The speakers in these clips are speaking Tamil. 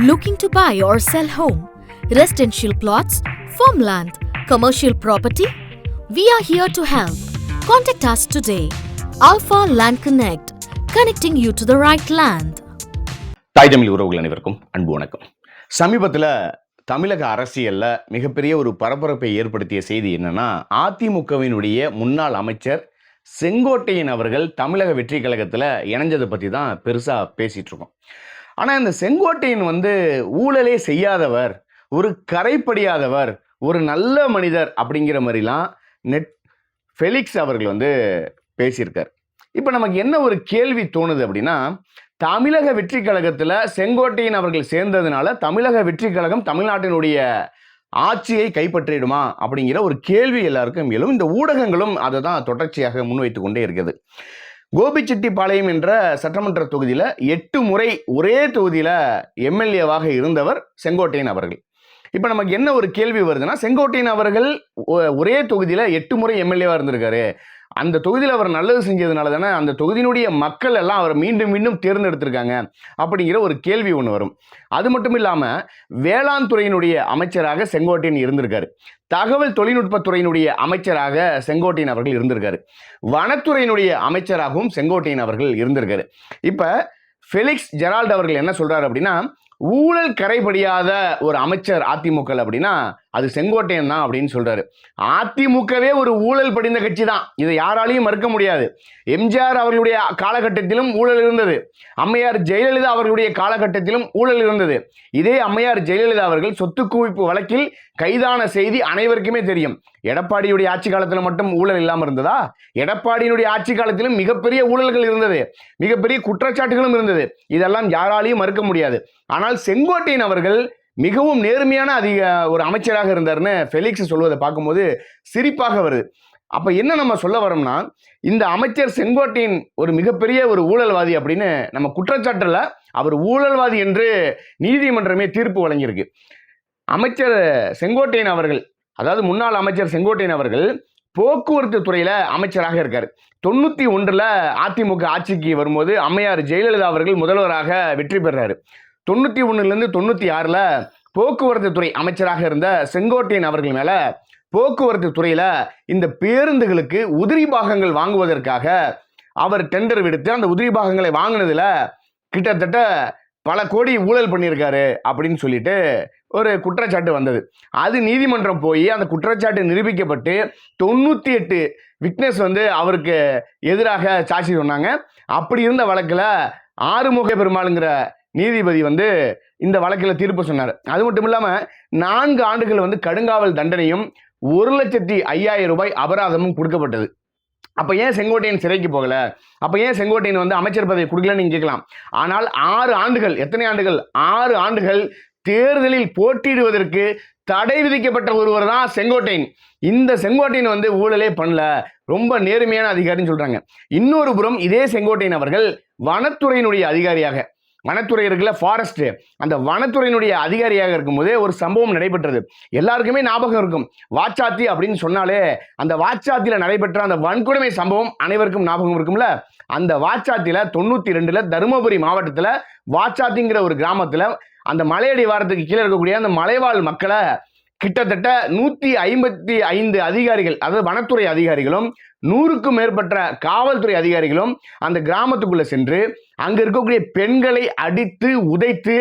Looking to buy or sell home, residential plots, farmland, commercial property? We are here to help. Contact us today. Alpha Land Connect, connecting you to the right land. தாய் தமிழ் உறவுகள் அனைவருக்கும் அன்பு வணக்கம் சமீபத்தில் தமிழக அரசியல்ல மிகப்பெரிய ஒரு பரபரப்பை ஏற்படுத்திய செய்தி என்னன்னா அதிமுகவினுடைய முன்னாள் அமைச்சர் செங்கோட்டையன் அவர்கள் தமிழக வெற்றி கழகத்தில் இணைஞ்சதை பற்றி தான் பெருசாக பேசிட்டு இருக்கோம் ஆனால் இந்த செங்கோட்டையன் வந்து ஊழலே செய்யாதவர் ஒரு கரைப்படியாதவர் ஒரு நல்ல மனிதர் அப்படிங்கிற மாதிரிலாம் நெட் ஃபெலிக்ஸ் அவர்கள் வந்து பேசியிருக்கார். இப்போ நமக்கு என்ன ஒரு கேள்வி தோணுது அப்படின்னா தமிழக வெற்றி கழகத்தில் செங்கோட்டையன் அவர்கள் சேர்ந்ததுனால தமிழக வெற்றி கழகம் தமிழ்நாட்டினுடைய ஆட்சியை கைப்பற்றிடுமா அப்படிங்கிற ஒரு கேள்வி எல்லாருக்கும் எழும் இந்த ஊடகங்களும் அதை தான் தொடர்ச்சியாக முன்வைத்து கொண்டே இருக்குது கோபிச்செட்டிப்பாளையம் என்ற சட்டமன்ற தொகுதியில் எட்டு முறை ஒரே தொகுதியில் எம்எல்ஏவாக இருந்தவர் செங்கோட்டையன் அவர்கள். இப்போ நமக்கு என்ன ஒரு கேள்வி வருதுன்னா செங்கோட்டையன் அவர்கள் ஒரே தொகுதியில் எட்டு முறை எம்எல்ஏவாக இருந்திருக்காரு. அந்த தொகுதியில் அவர் நல்லது செஞ்சதுனால தானே அந்த தொகுதியினுடைய மக்கள் எல்லாம் அவரை மீண்டும் மீண்டும் தேர்ந்தெடுத்திருக்காங்க அப்படிங்கிற ஒரு கேள்வி ஒன்று வரும். அது மட்டும் இல்லாமல் வேளாண் துறையினுடைய அமைச்சராக செங்கோட்டையன் இருந்திருக்காரு. தகவல் தொழில்நுட்பத்துறையினுடைய அமைச்சராக செங்கோட்டையன் அவர்கள் இருந்திருக்காரு. வனத்துறையினுடைய அமைச்சராகவும் செங்கோட்டையன் அவர்கள் இருந்திருக்காரு. இப்போ ஃபெலிக்ஸ் ஜெரால்டு அவர்கள் என்ன சொல்கிறார் அப்படின்னா ஊழல் கரைபடியாத ஒரு அமைச்சர் அதிமுக அப்படின்னா அது செங்கோட்டையன் தான் அப்படின்னு சொல்கிறாரு அதிமுகவே ஒரு ஊழல் படிந்த கட்சி தான் இதை யாராலையும் மறுக்க முடியாது. எம்ஜிஆர் அவர்களுடைய காலகட்டத்திலும் ஊழல் இருந்தது. அம்மையார் ஜெயலலிதா அவர்களுடைய காலகட்டத்திலும் ஊழல் இருந்தது. இதே அம்மையார் ஜெயலலிதா அவர்கள் சொத்து குவிப்பு வழக்கில் கைதான செய்தி அனைவருக்குமே தெரியும். எடப்பாடியுடைய ஆட்சி காலத்தில் மட்டும் ஊழல் இல்லாமல் இருந்ததா? எடப்பாடியினுடைய ஆட்சி காலத்திலும் மிகப்பெரிய ஊழல்கள் இருந்தது. மிகப்பெரிய குற்றச்சாட்டுகளும் இருந்தது. இதெல்லாம் யாராலையும் மறுக்க முடியாது. ஆனால் செங்கோட்டையன் அவர்கள் மிகவும் நேர்மையான அதிக ஒரு அமைச்சராக இருந்தார்னு ஃபெலிக்ஸ் சொல்வதை பார்க்கும்போது சிரிப்பாக வருது. அப்போ என்ன நம்ம சொல்ல வரோம்னா இந்த அமைச்சர் செங்கோட்டையின் ஒரு மிகப்பெரிய ஒரு ஊழல்வாதி அப்படின்னு நம்ம குற்றச்சாட்டில் அவர் ஊழல்வாதி என்று நீதிமன்றமே தீர்ப்பு வழங்கியிருக்கு. அமைச்சர் செங்கோட்டையன் அவர்கள் அதாவது முன்னாள் அமைச்சர் செங்கோட்டையன் அவர்கள் போக்குவரத்து துறையில் அமைச்சராக இருக்கார். தொண்ணூற்றி ஒன்றில் அதிமுக ஆட்சிக்கு வரும்போது அம்மையார் ஜெயலலிதா அவர்கள் முதல்வராக வெற்றி பெறாரு. தொண்ணூற்றி ஒன்றுலேருந்து தொண்ணூற்றி ஆறில் போக்குவரத்து துறை அமைச்சராக இருந்த செங்கோட்டையன் அவர்கள் மேலே போக்குவரத்து துறையில் இந்த பேருந்துகளுக்கு உதிரி பாகங்கள் வாங்குவதற்காக அவர் டெண்டர் விடுத்து அந்த உதிரி பாகங்களை வாங்கினதில் கிட்டத்தட்ட பல கோடி ஊழல் பண்ணியிருக்காரு அப்படின்னு சொல்லிட்டு ஒரு குற்றச்சாட்டு வந்தது. அது நீதிமன்றம் போய் அந்த குற்றச்சாட்டு நிரூபிக்கப்பட்டு தொண்ணூற்றி எட்டு விக்னஸ் வந்து அவருக்கு எதிராக சாட்சி சொன்னாங்க. அப்படி இருந்த வழக்கில் ஆறுமுக பெருமாளுங்கிற நீதிபதி வந்து இந்த வழக்கில் தீர்ப்பு சொன்னார். அது மட்டும் இல்லாமல் நான்கு ஆண்டுகள் வந்து கடுங்காவல் தண்டனையும் ஒரு லட்சத்தி ஐயாயிரம் ரூபாய் அபராதமும் கொடுக்கப்பட்டது. அப்போ ஏன் செங்கோட்டையன் சிறைக்கு போகல? அப்போ ஏன் செங்கோட்டையன் வந்து அமைச்சர் பதவி கொடுக்கலன்னு நீங்க கேட்கலாம். ஆனால் ஆறு ஆண்டுகள் எத்தனை ஆண்டுகள்? ஆறு ஆண்டுகள் தேர்தலில் போட்டியிடுவதற்கு தடை விதிக்கப்பட்ட ஒருவர் தான் செங்கோட்டையன். இந்த செங்கோட்டையன் வந்து ஊழலே பண்ணல. ரொம்ப நேர்மையான அதிகாரின்னு சொல்றாங்க. இன்னொரு புறம் இதே செங்கோட்டையன் அவர்கள் வனத்துறையினுடைய அதிகாரியாக. வனத்துறை இருக்குல்ல ஃபாரஸ்ட் அந்த வனத்துறையினுடைய அதிகாரியாக இருக்கும்போதே ஒரு சம்பவம் நடைபெற்றது. எல்லாருக்குமே ஞாபகம் இருக்கும். வாச்சாத்தி அப்படின்னு சொன்னாலே அந்த வாச்சாத்தியில் நடைபெற்ற அந்த வன்கொடுமை சம்பவம் அனைவருக்கும் ஞாபகம் இருக்கும்ல? அந்த வாச்சாத்தியில் தொண்ணூற்றி ரெண்டில் தருமபுரி மாவட்டத்தில் வாச்சாத்திங்கிற ஒரு கிராமத்தில் அந்த மலையடி வாரத்துக்கு கீழே இருக்கக்கூடிய அந்த மலைவாழ் மக்களை கிட்டத்தட்ட நூற்றி ஐம்பத்தி ஐந்து அதிகாரிகள் அதாவது வனத்துறை அதிகாரிகளும் நூறுக்கும் மேற்பட்ட காவல்துறை அதிகாரிகளும் அந்த கிராமத்துக்குள்ள சென்று அங்க இருக்கக்கூடிய பெண்களை அடித்து உதைத்து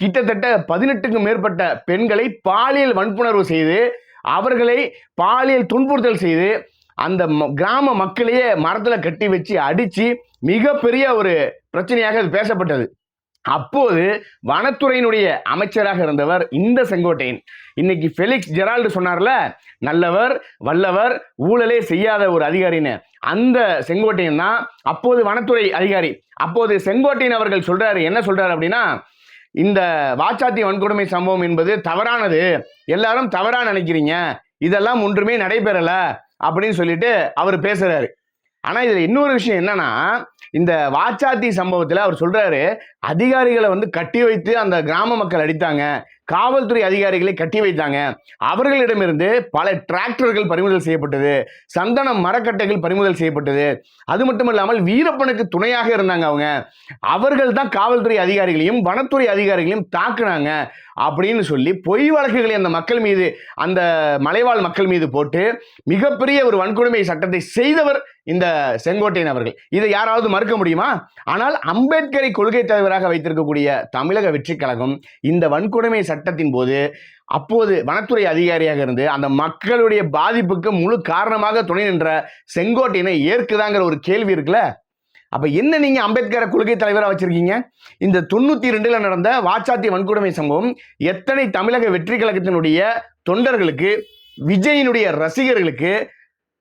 கிட்டத்தட்ட பதினெட்டுக்கும் மேற்பட்ட பெண்களை பாலியல் வன்புணர்வு செய்து அவர்களை பாலியல் துன்புறுத்தல் செய்து அந்த ம- கிராம மக்களையே மரத்துல கட்டி வச்சு அடிச்சு மிகப்பெரிய ஒரு பிரச்சனையாக அது பேசப்பட்டது. அப்போது வனத்துறையினுடைய அமைச்சராக இருந்தவர் இந்த செங்கோட்டையன். இன்னைக்கு ஃபெலிக்ஸ் ஜெரால்டு சொன்னார்ல நல்லவர் வல்லவர் ஊழலே செய்யாத ஒரு அதிகாரின்னு. அந்த செங்கோட்டையன் தான் அப்போது வனத்துறை அதிகாரி. அப்போது செங்கோட்டையன் அவர்கள் சொல்றாரு என்ன சொல்றாரு அப்படின்னா இந்த வாச்சாத்தி வன்கொடுமை சம்பவம் என்பது தவறானது. எல்லாரும் தவறா நினைக்கிறீங்க. இதெல்லாம் ஒன்றுமே நடைபெறல அப்படின்னு சொல்லிட்டு அவர் பேசுறாரு. ஆனால் இதில் இன்னொரு விஷயம் என்னன்னா இந்த வாச்சாத்தி சம்பவத்தில் அவர் சொல்கிறாரு அதிகாரிகளை வந்து கட்டி வைத்து அந்த கிராம மக்கள் அடித்தாங்க. காவல்துறை அதிகாரிகளை கட்டி வைத்தாங்க. அவர்களிடமிருந்து பல டிராக்டர்கள் பறிமுதல் செய்யப்பட்டது. சந்தன மரக்கட்டைகள் பறிமுதல் செய்யப்பட்டது. அது மட்டும் இல்லாமல் வீரப்பனுக்கு துணையாக இருந்தாங்க அவங்க. அவர்கள் தான் காவல்துறை அதிகாரிகளையும் வனத்துறை அதிகாரிகளையும் தாக்குனாங்க. அப்படின்னு சொல்லி பொய் வழக்குகளை அந்த மக்கள் மீது அந்த மலைவாழ் மக்கள் மீது போட்டு மிகப்பெரிய ஒரு வன்கொடுமை சட்டத்தை செய்தவர் இந்த செங்கோட்டையன் அவர்கள். இதை யாராவது மறுக்க முடியுமா? ஆனால் அம்பேத்கரை கொள்கை தலைவராக வைத்திருக்கக்கூடிய தமிழக வெற்றி கழகம் இந்த வன்கொடுமை சட்டத்தின் போது அப்போது வனத்துறை அதிகாரியாக இருந்து அந்த மக்களுடைய பாதிப்புக்கு முழு காரணமாக துணை நின்ற செங்கோட்டையனை ஏற்குதாங்கிற ஒரு கேள்வி இருக்குல்ல? அப்ப என்ன நீங்க அம்பேத்கரை கொள்கை தலைவராக வச்சிருக்கீங்க? இந்த தொண்ணூத்தி ரெண்டுல நடந்த வாச்சாத்தி வன்கொடுமை சம்பவம் எத்தனை தமிழக வெற்றி கழகத்தினுடைய தொண்டர்களுக்கு விஜயினுடைய ரசிகர்களுக்கு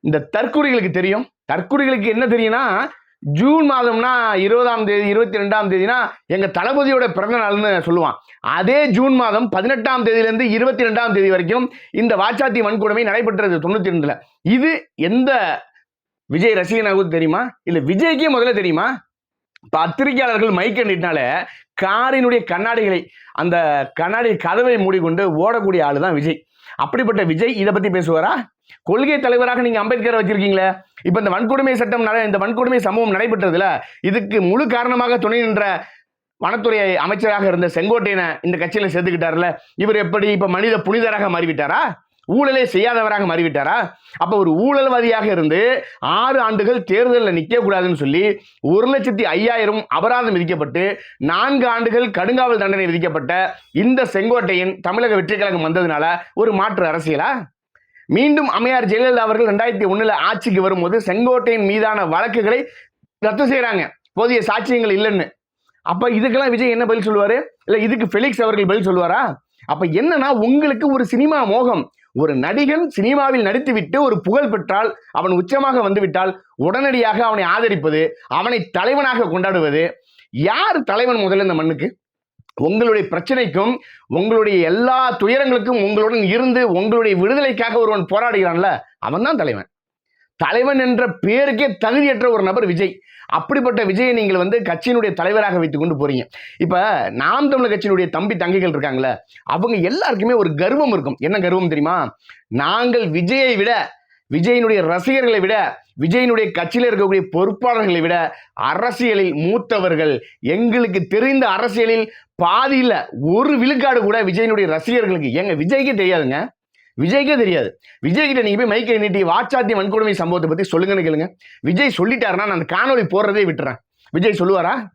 இந்த தற்கொலைகளுக்கு தெரியும்? தற்கொலைகளுக்கு என்ன தெரியும்னா ஜூன் மாதம்னா இருபதாம் தேதி இருபத்தி ரெண்டாம் தேதினா எங்க தளபதியோட பிறந்த நாள்னு சொல்லுவான். அதே ஜூன் மாதம் பதினெட்டாம் தேதியிலிருந்து இருபத்தி ரெண்டாம் தேதி வரைக்கும் இந்த வாச்சாத்தி வன்கொடுமை நடைபெற்றது தொண்ணூத்தி ரெண்டுல இது எந்த விஜய் ரசிகனாகவும் தெரியுமா? இல்ல விஜய்க்கே முதல்ல தெரியுமா? பத்திரிகையாளர்கள் மைக்க நீட்டினால காரினுடைய கண்ணாடிகளை அந்த கண்ணாடி கதவை மூடிக்கொண்டு ஓடக்கூடிய ஆளு தான் விஜய். அப்படிப்பட்ட விஜய் இதை பத்தி பேசுவாரா? கொள்கை தலைவராக நீங்க அம்பேத்கரை வச்சிருக்கீங்களே. இப்ப இந்த வன்கொடுமை சட்டம் இந்த வன்கொடுமை சம்பவம் நடைபெற்றதுல இதுக்கு முழு காரணமாக துணை நின்ற வனத்துறை அமைச்சராக இருந்த செங்கோட்டையனை இந்த கட்சியில சேர்த்துக்கிட்டார்ல. இவர் எப்படி இப்ப மனித புனிதராக மாறிவிட்டாரா? ஊழலே செய்யாதவராக மாறிவிட்டாரா? அப்ப ஒரு ஊழல்வாதியாக இருந்து ஆறு ஆண்டுகள் தேர்தலில் நிற்க கூடாதுன்னு சொல்லி ஒரு லட்சத்தி ஐயாயிரம் அபராதம் விதிக்கப்பட்டு நான்கு ஆண்டுகள் கடுங்காவல் தண்டனை விதிக்கப்பட்ட இந்த செங்கோட்டையின் தமிழக வெற்றி கழகம் வந்ததுனால ஒரு மாற்று அரசியலா? மீண்டும் அம்மையார் ஜெயலலிதா அவர்கள் ரெண்டாயிரத்தி ஒண்ணுல ஆட்சிக்கு வரும்போது செங்கோட்டையின் மீதான வழக்குகளை ரத்து செய்யறாங்க போதிய சாட்சியங்கள் இல்லைன்னு. அப்ப இதுக்கெல்லாம் விஜய் என்ன பதில் சொல்லுவாரு? இல்ல இதுக்கு ஃபெலிக்ஸ் அவர்கள் பதில் சொல்லுவாரா? அப்ப என்னன்னா உங்களுக்கு ஒரு சினிமா மோகம் ஒரு நடிகன் சினிமாவில் நடித்துவிட்டு ஒரு புகழ் பெற்றால் அவன் உச்சமாக வந்துவிட்டால் உடனடியாக அவனை ஆதரிப்பது அவனை தலைவனாக கொண்டாடுவது. யார் தலைவன் முதல்ல இந்த மண்ணுக்கு? உங்களுடைய பிரச்சனைக்கும் உங்களுடைய எல்லா துயரங்களுக்கும் உங்களுடன் இருந்து உங்களுடைய விடுதலைக்காக ஒருவன் போராடுகிறான்ல அவன் தான் தலைவன். தலைவன் என்ற பேருக்கே தகுதியற்ற ஒரு நபர் விஜய். அப்படிப்பட்ட விஜயை நீங்கள் வந்து கட்சியினுடைய தலைவராக வைத்து கொண்டு போறீங்க. இப்போ நாம் தமிழர் கட்சியினுடைய தம்பி தங்கைகள் இருக்காங்களே அவங்க எல்லாருக்குமே ஒரு கர்வம் இருக்கும். என்ன கர்வம் தெரியுமா? நாங்கள் விஜயை விட விஜயினுடைய ரசிகர்களை விட விஜயினுடைய கட்சியில் இருக்கக்கூடிய பொறுப்பாளர்களை விட அரசியலில் மூத்தவர்கள் எங்களுக்கு தெரிந்த அரசியலில் பாதியில் ஒரு விழுக்காடு கூட விஜயினுடைய ரசிகர்களுக்கு. எங்க விஜய்க்கே தெரியாதுங்க? விஜய்க்கே தெரியாது. விஜய் கிட்ட நீங்க போய் மைக்கை நீட்டி வாட்சாத்தி வன்கொடுமை சம்பவத்தை பத்தி சொல்லுங்கன்னு கேளுங்க. விஜய் சொல்லிட்டாருன்னா நான் அந்த போடுறதே விட்டுறேன். விஜய் சொல்லுவாரா?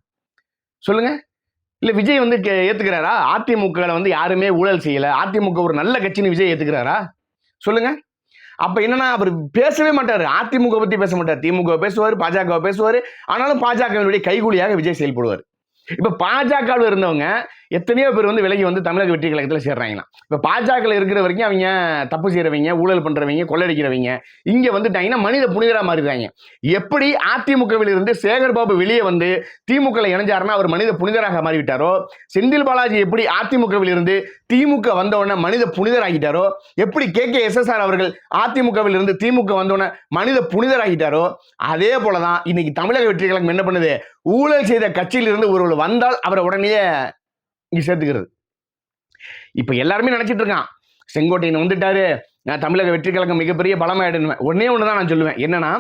சொல்லுங்க. இல்ல விஜய் வந்து கே- ஏத்துக்கிறாரா? அதிமுக வந்து யாருமே ஊழல் செய்யல. அதிமுக ஒரு நல்ல கட்சின்னு விஜய் ஏத்துக்கிறாரா? சொல்லுங்க. அப்ப என்னன்னா அவர் பேசவே மாட்டாரு. அதிமுக பத்தி பேச மாட்டார். திமுக பேசுவார் பாஜக பேசுவார். ஆனாலும் பாஜகவினுடைய கைகூலியாக விஜய் செயல்படுவார். இப்ப பாஜகவில் இருந்தவங்க எத்தனையோ பேர் வந்து விலகி வந்து தமிழக வெற்றி கழகத்தில் சேர்றாங்களாம் இப்போ பாஜகவில் இருக்கிற வரைக்கும் அவங்க தப்பு செய்கிறவங்க ஊழல் பண்ணுறவங்க கொள்ளடிக்கிறவங்க இங்கே வந்துட்டாங்கன்னா மனித புனிதராக மாறிடுறாங்க. எப்படி அதிமுகவிலிருந்து சேகர் பாபு வெளியே வந்து திமுக இணைஞ்சாருன்னா அவர் மனித புனிதராக மாறிவிட்டாரோ? செந்தில் பாலாஜி எப்படி அதிமுகவிலிருந்து திமுக வந்தவுடனே மனித புனிதராகிட்டாரோ? எப்படி கே கே எஸ்எஸ்ஆர் அவர்கள் அதிமுகவில் இருந்து திமுக வந்தவுடனே மனித புனிதராகிட்டாரோ? அதே போலதான் இன்னைக்கு தமிழக வெற்றி கழகம் என்ன பண்ணுது? ஊழல் செய்த கட்சியிலிருந்து ஒருவர் வந்தால் அவரை உடனே இங்க சேர்த்துக்கிறது. இப்ப எல்லாருமே நினைச்சிட்டு இருக்கான். செங்கோட்டையன் வந்துட்டாரு. நான் தமிழக வெற்றி கழகம் மிகப்பெரிய பலமாயிடுவேன் ஒன்னே ஒண்ணுதான் நான் சொல்லுவேன். என்னன்னா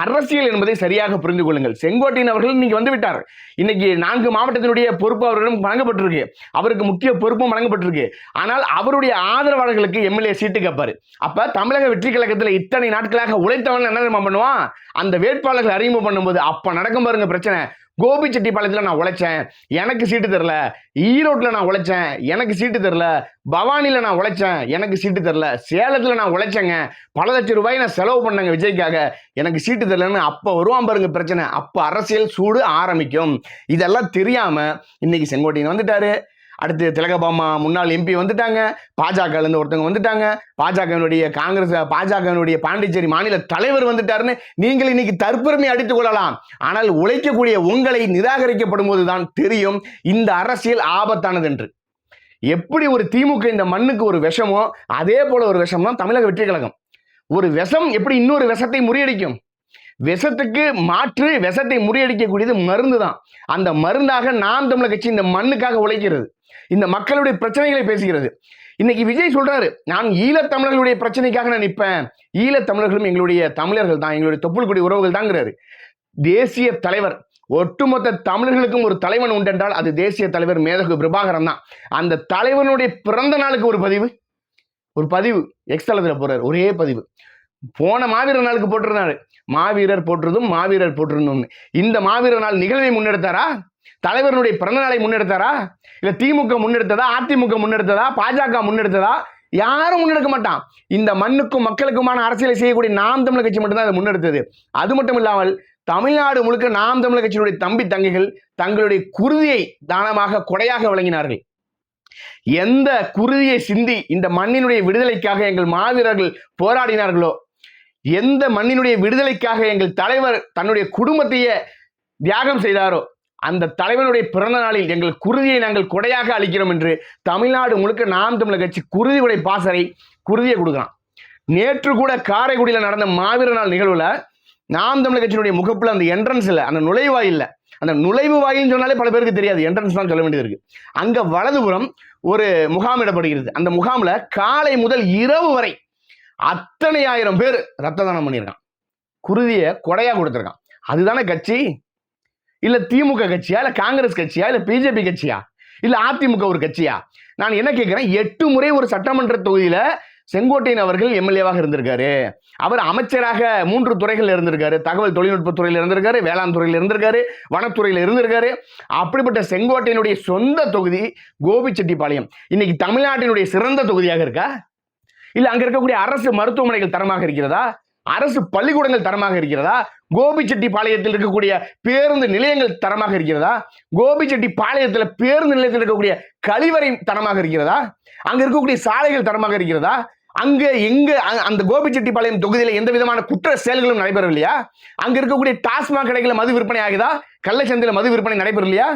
அரசியல் என்பதை சரியாக புரிந்து கொள்ளுங்கள். செங்கோட்டையன் அவர்கள் இன்னைக்கு வந்து விட்டார். இன்னைக்கு நான்கு மாவட்டத்தினுடைய பொறுப்பு அவரிடம் வழங்கப்பட்டிருக்கு. அவருக்கு முக்கிய பொறுப்பும் வழங்கப்பட்டிருக்கு. ஆனால் அவருடைய ஆதரவாளர்களுக்கு எம்எல்ஏ சீட்டு கேட்பாரு. அப்ப தமிழக வெற்றி கழகத்துல இத்தனை நாட்களாக உழைத்தவன் என்ன நம்ம பண்ணுவான்? அந்த வேட்பாளர்கள் அறிமுகம் பண்ணும்போது அப்ப நடக்கும் பாருங்க பிரச்சனை. கோபிச்செட்டிப்பாளையத்தில் நான் உழைச்சேன். எனக்கு சீட்டு தெரில. ஈரோட்டில் நான் உழைச்சேன். எனக்கு சீட்டு தெரில. பவானியில் நான் உழைச்சேன். எனக்கு சீட்டு தெரில. சேலத்தில் நான் உழைச்சேங்க. பல லட்சம் ரூபாய் நான் செலவு பண்ணேங்க விஜய்க்காக. எனக்கு சீட்டு தெரிலன்னு அப்போ வருவான் பாருங்க பிரச்சனை. அப்போ அரசியல் சூடு ஆரம்பிக்கும். இதெல்லாம் தெரியாமல் இன்னைக்கு செங்கோட்டையன் வந்துட்டாரு. அடுத்து திலகபாமா முன்னாள் எம்பி வந்துட்டாங்க. பாஜகலேருந்து ஒருத்தவங்க வந்துட்டாங்க. பாஜகவினுடைய காங்கிரஸ் பாஜகவினுடைய பாண்டிச்சேரி மாநில தலைவர் வந்துட்டாருன்னு நீங்கள் இன்னைக்கு தற்பெருமை அடித்துக் கொள்ளலாம். ஆனால் உழைக்கக்கூடிய உங்களை நிராகரிக்கப்படும் போதுதான் தெரியும் இந்த அரசியல் ஆபத்தானது என்று எப்படி ஒரு திமுக இந்த மண்ணுக்கு ஒரு விஷமோ அதே போல ஒரு விஷம் தான் தமிழக வெற்றி கழகம். ஒரு விஷம் எப்படி இன்னொரு விஷத்தை முறியடிக்கும்? விஷத்துக்கு மாற்று விஷத்தை முறியடிக்கக்கூடியது மருந்து தான் அந்த மருந்தாக நாம் தமிழக கட்சி இந்த மண்ணுக்காக உழைக்கிறது. இந்த மக்களுடைய பிரச்சனைகளை பேசுகிறது. இன்னைக்கு விஜய் சொல்றாரு நான் ஈழத்தமிழர்களுடைய பிரச்சனைக்காக நான் நிற்பேன். ஈழத்தமிழர்களும் எங்களுடைய தமிழர்கள் தான் எங்களுடைய தொப்புள்குடி உறவுகள் தாங்கிறாரு. தேசிய தலைவர் ஒட்டுமொத்த தமிழர்களுக்கும் ஒரு தலைவன் உண்டென்றால் அது தேசிய தலைவர் மேதகு பிரபாகரன் தான். அந்த தலைவனுடைய பிறந்த நாளுக்கு ஒரு பதிவு ஒரு பதிவு எக்ஸ்தலத்தில் போறாரு ஒரே பதிவு. போன மாவீரர் நாளுக்கு போட்டிருந்தாரு. மாவீரர் போற்றதும் மாவீரர் போட்டிருந்தோம்னு. இந்த மாவீரர் நாள் நிகழ்வை முன்னெடுத்தாரா? தலைவருடைய பிறந்த நாளை முன்னெடுத்தாரா இல்லை திமுக முன்னெடுத்ததா அதிமுக முன்னெடுத்ததா பாஜக முன்னெடுத்ததா யாரும் முன்னெடுக்க மாட்டான். இந்த மண்ணுக்கும் மக்களுக்குமான அரசியலை செய்யக்கூடிய நாம் தமிழர் கட்சி மட்டும்தான் அதை முன்னெடுத்தது. அது மட்டும் இல்லாமல் தமிழ்நாடு முழுக்க நாம் தமிழர் கட்சியினுடைய தம்பி தங்கைகள் தங்களுடைய குருதியை தானமாக கொடையாக வழங்கினார்கள். எந்த குருதியை சிந்தி இந்த மண்ணினுடைய விடுதலைக்காக எங்கள் மாவீரர்கள் போராடினார்களோ எந்த மண்ணினுடைய விடுதலைக்காக எங்கள் தலைவர் தன்னுடைய குடும்பத்தையே தியாகம் செய்தாரோ அந்த தலைவனுடைய பிறந்த நாளில் எங்கள் குருதியை நாங்கள் கொடையாக அளிக்கிறோம் என்று தமிழ்நாடு முழுக்க நாம் தமிழர் கட்சி குருதி உடை பாசறை குருதியை கொடுக்குறான் நேற்று கூட காரைக்குடியில் நடந்த மாவீர நாள் நிகழ்வுல நாம் தமிழர் கட்சியினுடைய முகப்புல அந்த என்ட்ரன்ஸ்ல அந்த நுழைவாயில்ல அந்த நுழைவு வாயில்னு சொன்னாலே பல பேருக்கு தெரியாது என்ட்ரன்ஸ் தான் சொல்ல வேண்டியது இருக்கு. அங்க வலதுபுறம் ஒரு முகாமிடப்படுகிறது அந்த முகாமில் காலை முதல் இரவு வரை அத்தனை ஆயிரம் பேர் ரத்த தானம் பண்ணியிருக்கான். குருதியை கொடையா கொடுத்துருக்கான். அதுதானே கட்சி? இல்ல திமுக கட்சியா இல்ல காங்கிரஸ் கட்சியா இல்ல பிஜேபி கட்சியா இல்ல அதிமுக ஒரு கட்சியா? நான் என்ன கேட்கிறேன் எட்டு முறை ஒரு சட்டமன்ற தொகுதியில செங்கோட்டையன் அவர்கள் எம்எல்ஏவாக இருந்திருக்காரு. அவர் அமைச்சராக மூன்று துறைகள் இருந்திருக்காரு. தகவல் தொழில்நுட்பத்துறையில் இருந்திருக்காரு வேளாண் துறையில் இருந்திருக்காரு வனத்துறையில் இருந்திருக்காரு. அப்படிப்பட்ட செங்கோட்டையனுடைய சொந்த தொகுதி கோபிச்செட்டிப்பாளையம். இன்னைக்கு தமிழ்நாட்டினுடைய சிறந்த தொகுதியாக இருக்கா? இல்ல அங்க இருக்கக்கூடிய அரசு மருத்துவமனைகள் தரமாக இருக்கிறதா? அரசு பள்ளிக்கூடங்கள் தரமாக இருக்கிறதா? கோபிச்செட்டிப்பாளையத்தில் இருக்கக்கூடிய பேருந்து நிலையங்கள் தரமாக இருக்கிறதா? கோபிச்செட்டிப்பாளையத்தில் பேருந்து நிலையத்தில் இருக்கக்கூடிய கழிவறை தரமாக இருக்கிறதா? அங்க இருக்கக்கூடிய சாலைகள் தரமாக இருக்கிறதா? அங்கே எங்க அந்த அந்த கோபிச்செட்டிப்பாளையம் தொகுதியில் எந்த விதமான குற்ற செயல்களும் நடைபெறவில்லையா? அங்க இருக்கக்கூடிய டாஸ்மாக் கடைகளில் மது விற்பனை ஆகுதா? கள்ளச்சந்தையில் மது விற்பனை நடைபெறலையா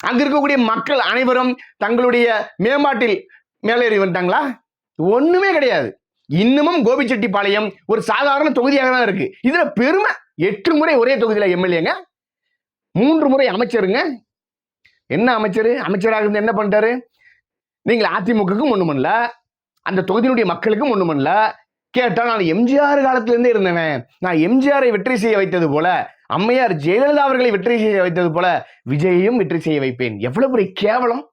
அங்க இருக்கக்கூடிய மக்கள் அனைவரும் தங்களுடைய மேம்பாட்டில் மேலேறி வந்துட்டாங்களா? ஒண்ணுமே கிடையாது. இன்னமும் கோபிச்செட்டிப்பாளையம் ஒரு சாதாரண தொகுதியாக தான் இருக்கு. இதுல பெருமை எட்டு முறை ஒரே தொகுதியில் எம்எல்ஏங்க. மூன்று முறை அமைச்சருங்க. என்ன அமைச்சர்? அமைச்சராக இருந்து என்ன பண்ணிட்டாரு? நீங்கள் அதிமுகவுக்கும் ஒன்றும் பண்ணல. அந்த தொகுதியினுடைய மக்களுக்கும் ஒன்றும் பண்ணல. கேட்டால் நான் எம்ஜிஆர் காலத்திலேருந்தே இருந்தவன். நான் எம்ஜிஆரை வெற்றி செய்ய வைத்தது போல அம்மையார் ஜெயலலிதா அவர்களை வெற்றி செய்ய வைத்தது போல விஜயையும் வெற்றி செய்ய வைப்பேன். எவ்வளவு பெரிய கேவலம்.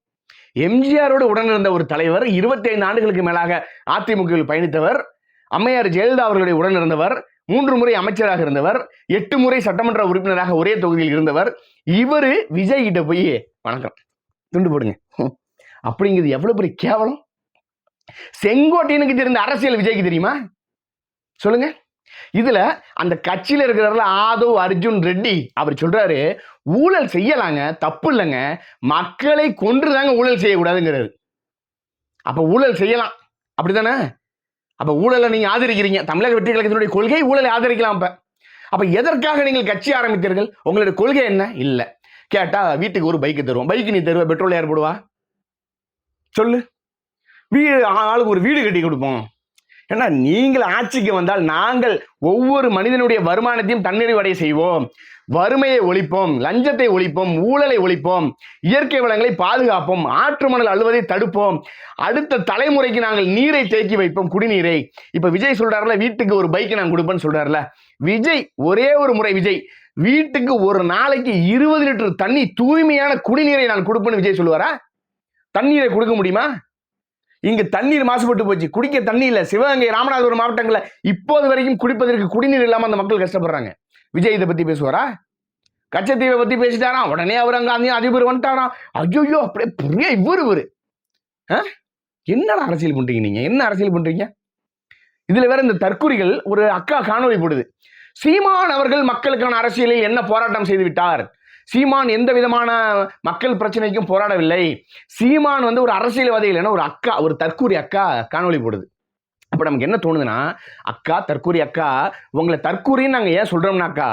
எம்ஜிஆரோடு உடன் இருந்த ஒரு தலைவர் 25 ஆண்டுகளுக்கு மேலாக அதிமுகவில் பயணித்தவர் அம்மையார் ஜெயலலிதா அவர்களுடைய உடன் இருந்தவர் மூன்று முறை அமைச்சராக இருந்தவர் எட்டு முறை சட்டமன்ற உறுப்பினராக ஒரே தொகுதியில் இருந்தவர். இவரு விஜய் கிட்ட போய் வணக்கம். துண்டு போடுங்க. ஹம். அப்படிங்கிறது எவ்வளவு பெரிய கேவலம்? செங்கோட்டையனுக்கு தெரிந்த அரசியல் விஜய்க்கு தெரியுமா? சொல்லுங்க. இதுல அந்த கட்சியில இருக்கிறவர்ல ஆதவ் அர்ஜுன் ரெட்டி அவர் சொல்றாரு ஊழல் செய்யலாங்க தப்பு இல்லைங்க மக்களை கொன்றுதாங்க ஊழல் செய்யக்கூடாதுங்கிறாரு. அப்ப ஊழல் செய்யலாம். அப்படிதானே அப்ப ஊழலை நீங்க ஆதரிக்கிறீங்க. தமிழக வெற்றி கழகத்தினுடைய கொள்கை ஊழலை ஆதரிக்கலாம் அப்ப அப்ப எதற்காக நீங்கள் கட்சி ஆரம்பித்தீர்கள்? உங்களுடைய கொள்கை என்ன? இல்லை. கேட்டா வீட்டுக்கு ஒரு பைக்கு தருவோம். பைக்கு நீ தருவ பெட்ரோல் யார் போடுவா? சொல்லு. வீடு ஆளுக்கு ஒரு வீடு கட்டி கொடுப்போம். ஏன்னா நீங்கள் ஆட்சிக்கு வந்தால் நாங்கள் ஒவ்வொரு மனிதனுடைய வருமானத்தையும் தன்னிறைவடை செய்வோம். வறுமையை ஒழிப்போம் லஞ்சத்தை ஒழிப்போம் ஊழலை ஒழிப்போம் இயற்கை வளங்களை பாதுகாப்போம் ஆற்று மணல் அழுவதை தடுப்போம். அடுத்த தலைமுறைக்கு நாங்கள் நீரை தேக்கி வைப்போம் குடிநீரை. இப்ப விஜய் சொல்றாருல வீட்டுக்கு ஒரு பைக் நான் கொடுப்பேன்னு சொல்றாருல விஜய் ஒரே ஒரு முறை விஜய் வீட்டுக்கு ஒரு நாளைக்கு இருபது லிட்டர் தண்ணி தூய்மையான குடிநீரை நான் கொடுப்பேன்னு விஜய் சொல்லுவாரா? தண்ணீரை கொடுக்க முடியுமா? இங்க தண்ணீர் மாசுபட்டு போச்சு. குடிக்க தண்ணி இல்லை. சிவகங்கை ராமநாதபுரம் மாவட்டங்களில் இப்போது வரைக்கும் குடிப்பதற்கு குடிநீர் இல்லாம அந்த மக்கள் கஷ்டப்படுறாங்க. விஜய் இதை பத்தி பேசுவாரா? கச்சத்தீவை பத்தி பேசிட்டாராம் உடனே அவர் அங்கே அந்த அதிபர் வந்துட்டாராம் ஐயோ அப்படியே பெரிய இவர் இவரு. ஆ? என்னடா அரசியல் பண்றீங்க நீங்க? என்ன அரசியல் பண்றீங்க? இதுல வேற இந்த தற்குறிகள் ஒரு அக்கா காணொலி போடுது. சீமான் அவர்கள் மக்களுக்கான அரசியலில் என்ன போராட்டம் செய்து விட்டார்? சீமான் எந்த விதமான மக்கள் பிரச்சனைக்கும் போராடவில்லை. சீமான் வந்து ஒரு அரசியல்வாதி இல்லைன்னா ஒரு அக்கா ஒரு தற்கூரி அக்கா காணொலி போடுது. அப்போ நமக்கு என்ன தோணுதுன்னா அக்கா தற்கூரி அக்கா உங்களை தற்கூரின்னு நாங்கள் ஏன் சொல்கிறோம்னாக்கா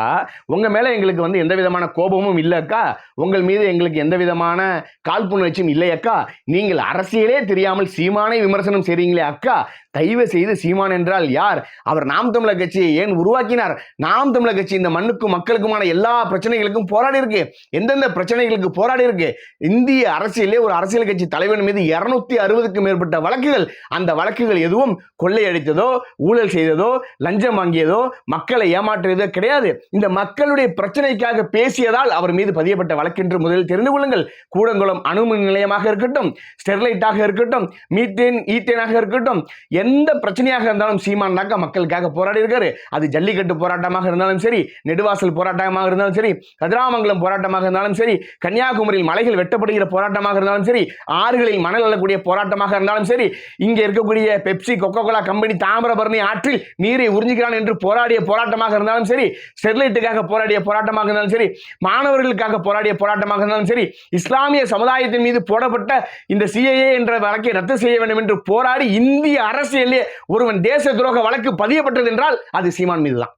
உங்கள் மேலே எங்களுக்கு வந்து எந்த விதமான கோபமும் இல்லை அக்கா. உங்கள் மீது எங்களுக்கு எந்த விதமான காழ்ப்புணர்ச்சியும் இல்லை அக்கா. நீங்கள் அரசியலே தெரியாமல் சீமானை விமர்சனம் செய்கிறீங்களே அக்கா. தயவு செய்து சீமான் என்றால் யார்? அவர் நாம் தமிழர் கட்சியை ஏன் உருவாக்கினார்? நாம் தமிழர் கட்சி இந்த மண்ணுக்கும் மக்களுக்குமான எல்லா பிரச்சனைகளுக்கும் போராடி இருக்கு. எந்தெந்த பிரச்சனைகளுக்கு போராடி இருக்கு? இந்திய அரசியலே ஒரு அரசியல் கட்சி தலைவன் மீது இருநூத்தி அறுபதுக்கும் மேற்பட்ட வழக்குகள். அந்த வழக்குகள் எதுவும் கொள்ளையடித்ததோ ஊழல் செய்ததோ லஞ்சம் வாங்கியதோ மக்களை ஏமாற்றியதோ கிடையாது. இந்த மக்களுடைய பிரச்சனைக்காக பேசியதால் அவர் மீது பதியப்பட்ட வழக்கென்று முதலில் தெரிந்து கொள்ளுங்கள். கூடங்குளம் அணுமின் நிலையமாக இருக்கட்டும் ஸ்டெர்லைட்டாக இருக்கட்டும் மீத்தேன் ஈத்தேனாக இருக்கட்டும் எந்த பிரச்சனையாக இருந்தாலும் சீமானாக்கா மக்களுக்காக போராடி இருக்காரு. அது ஜல்லிக்கட்டு போராட்டமாக இருந்தாலும் சரி நெடுவாசல் போராட்டமாக இருந்தாலும் சரி கதிராமங்கலம் போராட்டமாக இருந்தாலும் சரி கன்னியாகுமரியில் மலைகள் வெட்டப்படுகிற போராட்டமாக இருந்தாலும் சரி ஆறுகளில் மணல் அள்ளக்கூடிய போராட்டமாக இருந்தாலும் சரி இங்கே இருக்கக்கூடிய Pepsi Coca Cola company Thamirabarani ஆற்றில் நீரை உறிஞ்சுக்கிறான் என்று போராடிய போராட்டமாக இருந்தாலும் சரி ஸ்டெர்லைட்டுக்காக போராடிய போராட்டமாக இருந்தாலும் சரி மாணவர்களுக்காக போராடிய போராட்டமாக இருந்தாலும் சரி இஸ்லாமிய சமுதாயத்தின் மீது போடப்பட்ட இந்த சிஏஏ என்ற வழக்கை ரத்து செய்ய வேண்டும் என்று போராடி இந்திய அரசு அரசியலே ஒருவன் தேச துரோக வழக்கு பதியப்பட்டது என்றால் அது சீமான் மீது தான்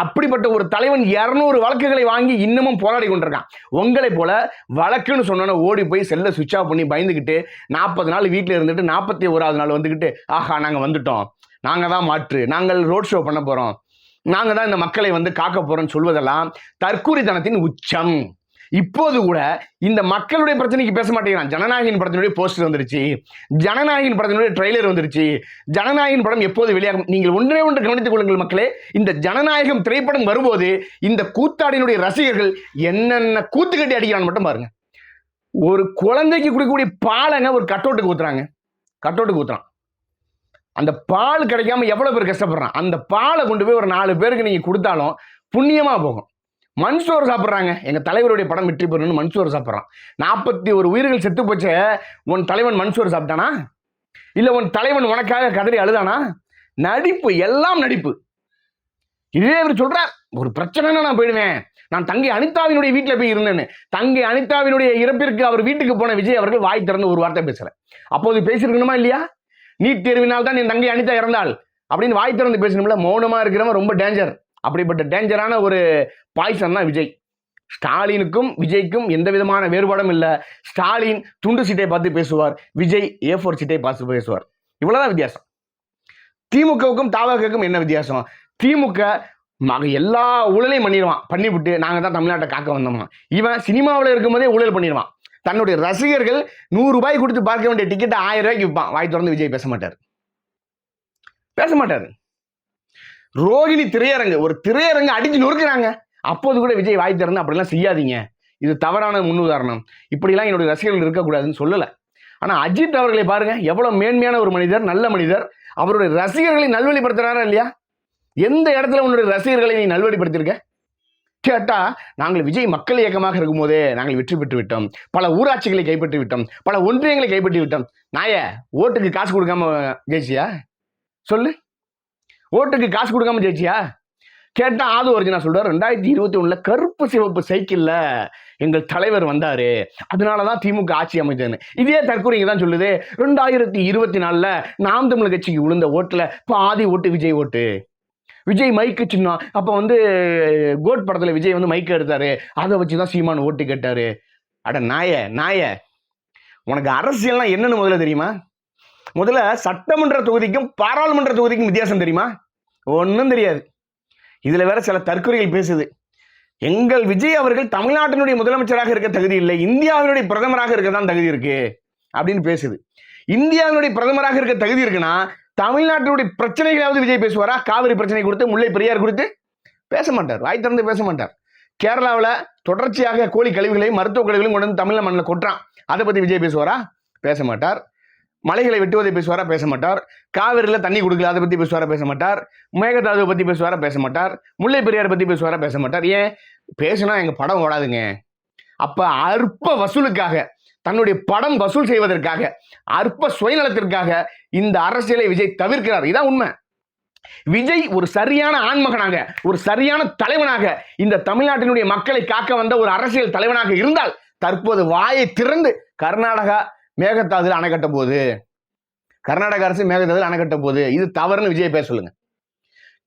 அப்படிப்பட்ட ஒரு தலைவன் இருநூறு வழக்குகளை வாங்கி இன்னமும் போராடி கொண்டிருக்கான். உங்களை போல வழக்குன்னு சொன்னோன்னே ஓடி போய் செல்லை சுவிட்ச் ஆஃப் பண்ணி பயந்துக்கிட்டு நாற்பது நாள் வீட்டில் இருந்துட்டு நாற்பத்தி ஓராவது நாள் வந்துக்கிட்டு ஆஹா நாங்கள் வந்துட்டோம். நாங்கள் தான் மாற்று. நாங்கள் ரோட் ஷோ பண்ண போகிறோம் நாங்கள் தான் இந்த மக்களை வந்து காக்க போகிறோம்னு சொல்வதெல்லாம் தற்கூரித்தனத்தின் உச்சம். இப்போது கூட இந்த மக்களுடைய பிரச்சனைக்கு பேச மாட்டேங்கிறான். ஜனநாயகன் படத்தினுடைய போஸ்டர் வந்துருச்சு. ஜனநாயகன் படத்தினுடைய ட்ரெய்லர் வந்துருச்சு. ஜனநாயகன் படம் எப்போது வெளியாகும்? நீங்கள் ஒன்றே ஒன்று கவனித்துக் கொள்ளுங்கள் மக்களே. இந்த ஜனநாயகம் திரைப்படம் வரும்போது இந்த கூத்தாடியினுடைய ரசிகர்கள் என்னென்ன கூத்து கட்டி அடிக்கிறான்னு மட்டும் பாருங்க. ஒரு குழந்தைக்கு குடிக்கக்கூடிய பாலங்க ஒரு கட்டோட்டுக்கு ஊத்துறாங்க. கட்டோட்டுக்கு ஊத்துறான். அந்த பால் கிடைக்காம எவ்வளவு பேர் கஷ்டப்படுறான்? அந்த பாலை கொண்டு போய் ஒரு நாலு பேருக்கு நீங்கள் கொடுத்தாலும் புண்ணியமாக போகும். மண்சோறு சாப்பிட்றாங்க. எங்க தலைவருடைய படம் வெற்றி பெறணும்னு மண்சோறு சாப்பிட்றான். நாற்பத்தி ஒரு உயிர்கள் செத்து போச்ச உன் தலைவன் மண்சோறு சாப்பிட்டானா? இல்ல உன் தலைவன் உனக்காக கதறி அழுதானா? நடிப்பு எல்லாம் நடிப்பு. இதே அவர் சொல்கிறார் ஒரு பிரச்சனைனா நான் போயிடுவேன். நான் தங்கை அனிதாவினுடைய வீட்டில் போய் இருந்தேன்னு. தங்கை அனிதாவினுடைய இறப்பிற்கு அவர் வீட்டுக்கு போன விஜய் அவர்கள் வாய் திறந்து ஒரு வார்த்தை பேசல. அப்போது பேசியிருக்கணுமா இல்லையா? நீட் தேர்வினால் தான் என் தங்கை அனிதா இறந்தாள். அப்படின்னு வாய் திறந்து பேசணும்ல மௌனமா இருக்கிறவன் ரொம்ப டேஞ்சர் அப்படிப்பட்ட டேஞ்சரான ஒரு பாய்சன் தான் விஜய். ஸ்டாலினுக்கும் விஜய்க்கும் எந்த விதமான வேறுபாடும் இல்லை. ஸ்டாலின் துண்டு சீட்டை பார்த்து பேசுவார் விஜய் ஏ ஃபோர் சீட்டை பார்த்து பேசுவார். இவ்வளவுதான் வித்தியாசம். திமுகவுக்கும் தாவகவுக்கும் என்ன வித்தியாசம்? திமுக மக எல்லா ஊழலையும் பண்ணிடுவான். பண்ணிவிட்டு நாங்கள் தான் தமிழ்நாட்டை காக்க வந்தோமா? இவன் சினிமாவில் இருக்கும்போதே ஊழல் பண்ணிடுவான். தன்னுடைய ரசிகர்கள் நூறு ரூபாய் கொடுத்து பார்க்க வேண்டிய டிக்கெட்டை ஆயிரம் ரூபாய்க்கு விற்பான். வாய் திறந்து விஜய் பேச மாட்டார். பேச மாட்டார். ரோகிணி திரையரங்கு. ஒரு திரையரங்கு அடிச்சு நொறுக்கிறாங்க. அப்போது கூட விஜய் வாய் திறந்து அப்படிலாம் செய்யாதீங்க. இது தவறான முன்னுதாரணம். இப்படிலாம் என்னுடைய ரசிகர்கள் இருக்கக்கூடாதுன்னு சொல்லலை. ஆனால் அஜித் அவர்களை பாருங்க. எவ்வளவு மேன்மையான ஒரு மனிதர் நல்ல மனிதர். அவருடைய ரசிகர்களை நல்வழிப்படுத்துறாரா இல்லையா? எந்த இடத்துல உன்னுடைய ரசிகர்களை நீ நல்வழிப்படுத்தியிருக்க? கேட்டா நாங்கள் விஜய் மக்கள் இயக்கமாக இருக்கும்போதே நாங்கள் வெற்றி பெற்று விட்டோம். பல ஊராட்சிகளை கைப்பற்றி விட்டோம். பல ஒன்றியங்களை கைப்பற்றி விட்டோம். நாய ஓட்டுக்கு காசு கொடுக்காம ஜெயிச்சியா? சொல்லு. ஓட்டுக்கு காசு கொடுக்காம ஜெயிச்சியா? கேட்டா ஆது ஒரிஜினா சொல்றாரு ரெண்டாயிரத்தி இருபத்தி ஒண்ணுல கருப்பு சிவப்பு சைக்கிள்ல எங்கள் தலைவர் வந்தாரு. அதனாலதான் திமுக ஆட்சி அமைச்சதுன்னு இதே தற்கொலைங்க தான் சொல்லுது. ரெண்டாயிரத்தி இருபத்தி நாலுல நாம் தமிழ் கட்சிக்கு விழுந்த ஓட்டுல பாதி ஓட்டு விஜய் ஓட்டு. விஜய் மைக்கு சின்னம். அப்போ வந்து கோட் படத்தில் விஜய் வந்து மைக்கு எடுத்தாரு. அதை வச்சு தான் சீமான் ஓட்டு கேட்டாரு. அட நாய நாய. உனக்கு அரசியல்னா என்னன்னு முதல்ல தெரியுமா? முதல்ல சட்டமன்ற தொகுதிக்கும் பாராளுமன்ற தொகுதிக்கும் வித்தியாசம் தெரியுமா? ஒன்றும் தெரியாது. இதில் வேற சில தற்கொலைகள் பேசுது. எங்கள் விஜய் அவர்கள் தமிழ்நாட்டினுடைய முதலமைச்சராக இருக்க தகுதி இல்லை இந்தியாவினுடைய பிரதமராக இருக்க தான் தகுதி இருக்கு அப்படின்னு பேசுது. இந்தியாவினுடைய பிரதமராக இருக்க தகுதி இருக்குன்னா தமிழ்நாட்டினுடைய பிரச்சனைகளாவது விஜய் பேசுவாரா? காவிரி பிரச்சனை கொடுத்து முல்லை பெரியார் கொடுத்து பேச மாட்டார் வாய் திறந்து பேச மாட்டார். கேரளாவில் தொடர்ச்சியாக கோழி கழிவுகளையும் மருத்துவ கழிவுகளையும் கொண்டு வந்து தமிழ் மண்ணில் கொட்டுறான். அதை பற்றி விஜய் பேசுவாரா? பேச மாட்டார். மலைகளை வெட்டுவதை பேசுவாரா? பேச மாட்டார். காவிரியில் தண்ணி கொடுக்கல அதை பற்றி பேசுவாரா? பேச மாட்டார். மேகதாதுவை பற்றி பேசுவாரா? பேச மாட்டார். முல்லை பெரியார் பற்றி பேசுவாரா? பேச மாட்டார். ஏன்? பேசினா எங்கள் படம் ஓடாதுங்க. அப்போ அற்ப வசூலுக்காக தன்னுடைய படம் வசூல் செய்வதற்காக அற்ப சுயநலத்திற்காக இந்த அரசியலை விஜய் தவிர்க்கிறார். இதான் உண்மை. விஜய் ஒரு சரியான ஆண்மகனாக ஒரு சரியான தலைவனாக இந்த தமிழ்நாட்டினுடைய மக்களை காக்க வந்த ஒரு அரசியல் தலைவனாக இருந்தால் தற்போது வாயை திறந்து கர்நாடகா மேகதாதுல அணை கட்ட போகுது கர்நாடக அரசு மேகதாதுல அணை கட்ட போகுது இது தவறுன்னு விஜய் பேச சொல்லுங்க.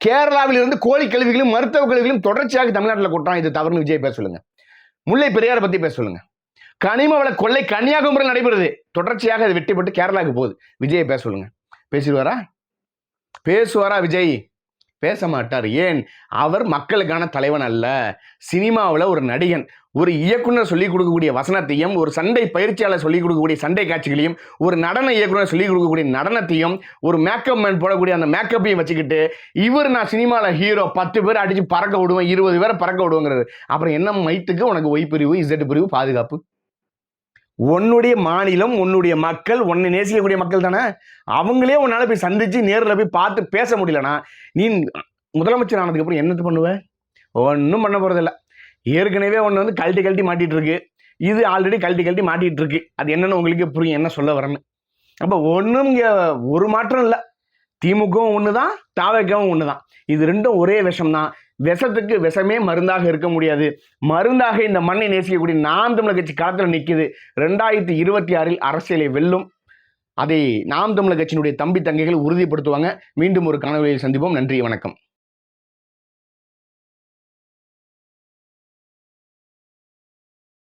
கேரளாவில் இருந்து கோழி கழிவுகளும் மருத்துவ கழிவுகளும் தொடர்ச்சியாக தமிழ்நாட்டில் கொட்டுறான் இது தவறுன்னு விஜய் பேச சொல்லுங்க. முல்லை பெரியாரை பத்தி பேச சொல்லுங்க. கனிம வள கொள்ளை கன்னியாகுமரியில் நடைபெறுது. தொடர்ச்சியாக அது வெட்டிப்பட்டு கேரளாவுக்கு போகுது. விஜயை பேச சொல்லுங்க. பேசிடுவாரா? பேசுவாரா விஜய்? பேச மாட்டார். ஏன்? அவர் மக்களுக்கான தலைவன் அல்ல. சினிமாவில் ஒரு நடிகன். ஒரு இயக்குனர் சொல்லிக் கொடுக்கக்கூடிய வசனத்தையும் ஒரு சண்டை பயிற்சியாளர் சொல்லிக் கொடுக்கக்கூடிய சண்டை காட்சிகளையும் ஒரு நடன இயக்குனர் சொல்லிக் கொடுக்கக்கூடிய நடனத்தையும் ஒரு மேக்கப் மேன் போடக்கூடிய அந்த மேக்கப்பையும் வச்சுக்கிட்டு இவர் நான் சினிமாவில் ஹீரோ பத்து பேர் அடித்து பறக்க விடுவேன் இருபது பேரை பறக்க விடுவேங்கிறது. அப்புறம் என்ன மைத்துக்கு உனக்கு ஒய் பிரிவு இசட் பிரிவு பாதுகாப்பு? உன்னுடைய மாநிலம் உன்னுடைய மக்கள் உன்னை நேசிக்கக்கூடிய மக்கள் தானே? அவங்களே உன்னால் போய் சந்திச்சு நேரில் போய் பார்த்து பேச முடியலனா நீ முதலமைச்சர் ஆனதுக்கப்புறம் என்னது பண்ணுவ? ஒன்றும் பண்ண போகிறதில்லை ஏற்கனவே ஒன்று வந்து கழட்டி கழட்டி மாட்டிகிட்டு இருக்கு இது ஆல்ரெடி கழட்டி கழட்டி மாட்டிகிட்டு இருக்கு அது என்னென்னு உங்களுக்கு புரியும் என்ன சொல்ல வரேன்னு. அப்போ ஒன்றும் இங்கே ஒரு மாற்றம் இல்லை. திமுகவும் ஒன்று தான் தாவகவும் ஒன்று தான் இது ரெண்டும் ஒரே விஷம் தான் விஷத்துக்கு விஷமே மருந்தாக இருக்க முடியாது. மருந்தாக இந்த மண்ணை நேசிக்கக்கூடிய நாம் தமிழர் கட்சி களத்தில் நிற்குது ரெண்டாயிரத்தி இருபத்தி ஆறில் அரசியலை வெல்லும். அதை நாம் தமிழர் கட்சியினுடைய தம்பி தங்கைகள் உறுதிப்படுத்துவாங்க. மீண்டும் ஒரு கனவுகளில் சந்திப்போம். நன்றி வணக்கம்.